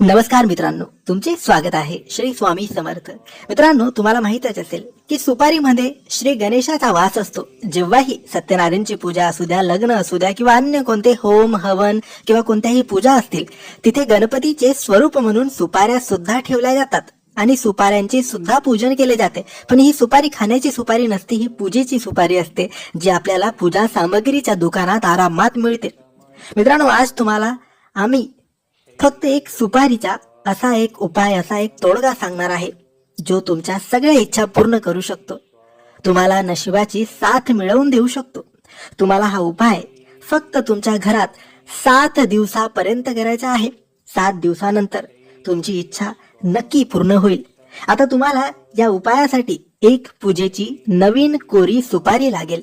नमस्कार मित्रांनो तुमचे स्वागत आहे श्री स्वामी समर्थ. मित्रांनो तुम्हाला माहितच असेल की सुपारीमध्ये श्री गणेशाचा वास असतो. जेव्हाही सत्यनारायणची पूजा असू द्या लग्न असू द्या किंवा अन्य कोणते होम हवन किंवा कोणत्याही पूजा असतील तिथे गणपतीचे स्वरूप म्हणून सुपाऱ्या सुद्धा ठेवल्या जातात. आणि सुपाऱ्यांचे सुद्धा पूजन केले जाते. पण ही सुपारी खाण्याची सुपारी नसते ही पूजेची सुपारी असते जी आपल्याला पूजा सामग्रीच्या दुकानात आरामात मिळते. मित्रांनो आज तुम्हाला आम्ही फक्त एक सुपारीचा असा एक उपाय असा एक तोडगा सांगणार आहे जो तुमच्या सगळ्या इच्छा पूर्ण करू शकतो. तुम्हाला नशिबाची साथ मिळवून देऊ शकतो. तुम्हाला हा उपाय फक्त तुमच्या घरात सात दिवसापर्यंत करायचा आहे. सात दिवसानंतर तुमची इच्छा नक्की पूर्ण होईल. आता तुम्हाला या उपायासाठी एक पूजेची नवीन कोरी सुपारी लागेल.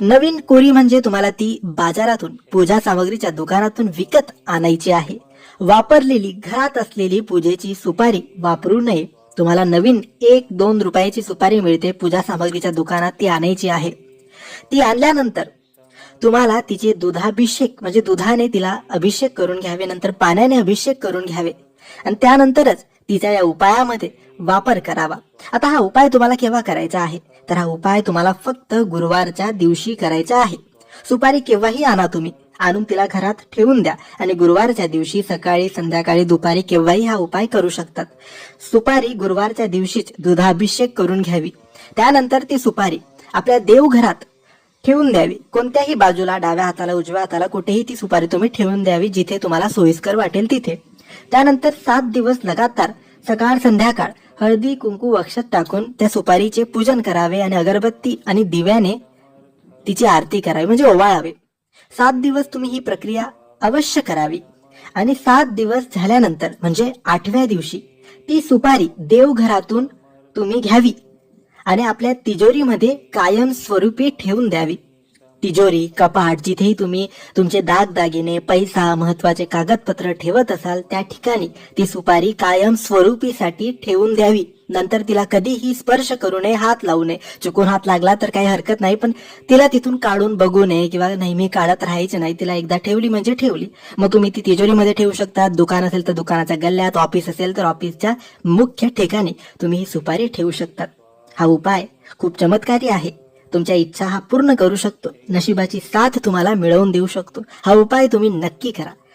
नवीन कोरी म्हणजे तुम्हाला ती बाजारातून पूजा सामग्रीच्या दुकानातून विकत आणायची आहे. वापरलेली घरात असलेली पूजेची सुपारी वापरू नये. तुम्हाला नवीन एक दोन रुपयाची सुपारी मिळते. पूजा सामग्रीच्या दुकानात ती आणायची आहे. ती आणल्यानंतर तुम्हाला तिचे दुधाभिषेक म्हणजे दुधाने तिला अभिषेक करून घ्यावे नंतर पाण्याने अभिषेक करून घ्यावे. आणि त्यानंतरच तिचा या उपायामध्ये वापर करावा. आता हा उपाय तुम्हाला केव्हा करायचा आहे? तर हा उपाय तुम्हाला फक्त गुरुवारच्या दिवशी करायचा आहे. सुपारी केव्हाही आणा तुम्ही. आणून तिला घरात ठेवून द्या आणि गुरुवारच्या दिवशी सकाळी संध्याकाळी दुपारी केव्हाही हा उपाय करू शकतात. सुपारी गुरुवारच्या दिवशीच दुधाभिषेक करून घ्यावी. त्यानंतर ती सुपारी आपल्या देवघरात ठेवून द्यावी. कोणत्याही बाजूला डाव्या हाताला उजव्या हाताला कुठेही ती सुपारी तुम्ही ठेवून द्यावी जिथे तुम्हाला सोयीस्कर वाटेल तिथे. त्यानंतर सात दिवस लगातार सकाळ संध्याकाळ हळदी कुंकू अक्षत टाकून त्या सुपारीचे पूजन करावे आणि अगरबत्ती आणि दिव्याने तिची आरती करावी म्हणजे ओवाळावे. सात दिवस तुम्ही ही प्रक्रिया अवश्य करावी. आणि सात दिवस झाल्यानंतर म्हणजे आठव्या दिवशी ती सुपारी देवघरातून तुम्ही घ्यावी. आणि आपल्या तिजोरीमध्ये कायम स्वरूपी ठेवून द्यावी. तिजोरी कपाट जिथेही तुम्ही तुमचे दागदागिने पैसा महत्त्वाचे कागदपत्र ठेवत असाल त्या ठिकाणी ती सुपारी कायम स्वरूपीसाठी ठेवून द्यावी. नंतर तिला कधीही स्पर्श करू नये हात लावू नये. चुकून हात लागला तर काही हरकत नाही पण तिला तिथून काढून बघू नये किंवा नेहमी काढत राहायचे नाही. तिला एकदा ठेवली म्हणजे ठेवली. मग तुम्ही ती तिजोरीमध्ये ठेवू शकता दुकान असेल तर दुकानाच्या गल्ल्यात ऑफिस असेल तर ऑफिसच्या मुख्य ठिकाणी तुम्ही ही सुपारी ठेवू शकतात. हा उपाय खूप चमत्कारी आहे. तुमच्या इच्छा हा पूर्ण करू शकतो. नशिबाची साथ तुम्हाला मिळवून देऊ शकतो. हा उपाय तुम्ही नक्की करा.